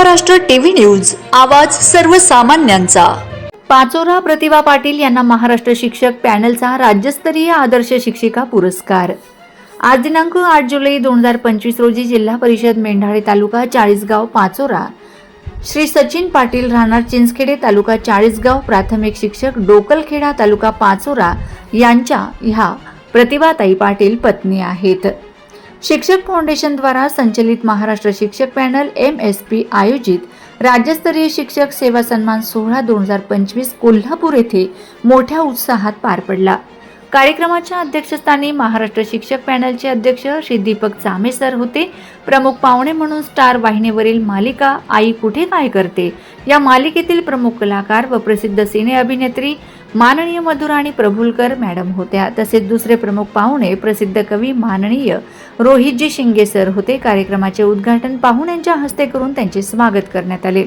Maharashtra TV news आवाज सर्वसामान्यांचा. पाचोरा प्रतिभा पाटील यांना महाराष्ट्र शिक्षक पॅनलचा राज्यस्तरीय आदर्श शिक्षिका पुरस्कार. आज दिनांक आठ जुलै दोन हजार पंचवीस रोजी जिल्हा परिषद मेंढाळे तालुका चाळीसगाव पाचोरा. श्री सचिन पाटील राहणार चिंचखेडे तालुका चाळीसगाव प्राथमिक शिक्षक डोकलखेडा तालुका पाचोरा यांच्या ह्या प्रतिभाताई पाटील पत्नी आहेत. शिक्षक फाउंडेशनद्वारा संचलित महाराष्ट्र शिक्षक पॅनल एम एस पी आयोजित राज्यस्तरीय शिक्षक सेवा सन्मान सोहळा दोन हजार पंचवीस कोल्हापूर येथे मोठ्या उत्साहात पार पडला. कार्यक्रमाच्या अध्यक्षस्थानी महाराष्ट्र शिक्षक पॅनलचे अध्यक्ष श्री दीपक चामे सर होते. प्रमुख पाहुणे म्हणून स्टार वाहिनीवरील मालिका आई कुठे काय करते? या मालिकेतील प्रमुख कलाकार व प्रसिद्ध सिने अभिनेत्री माननीय मधुराणी प्रभुलकर मॅडम होत्या. तसेच दुसरे प्रमुख पाहुणे प्रसिद्ध कवी माननीय रोहितजी शिंगे सर होते. कार्यक्रमाचे उद्घाटन पाहुण्यांच्या हस्ते करून त्यांचे स्वागत करण्यात आले.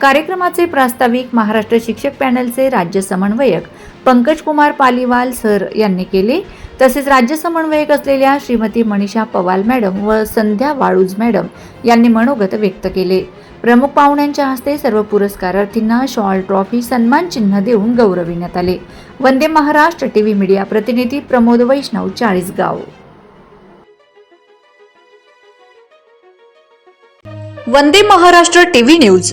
कार्यक्रमाचे प्रास्ताविक महाराष्ट्र शिक्षक पॅनलचे राज्य समन्वयक पंकज कुमार पालीवाल सर यांनी केले. तसेच राज्य समन्वयक असलेल्या श्रीमती मनीषा पवाल मॅडम व संध्या वाळूज मॅडम यांनी मनोगत व्यक्त केले. प्रमुख पाहुण्यांच्या हस्ते सर्व पुरस्कारार्थींना शॉल ट्रॉफी सन्मान चिन्ह देऊन गौरविण्यात आले. वंदे महाराष्ट्र टीव्ही मीडिया प्रतिनिधी प्रमोद वैष्णव चाळीसगाव. वंदे महाराष्ट्र टीव्ही न्यूज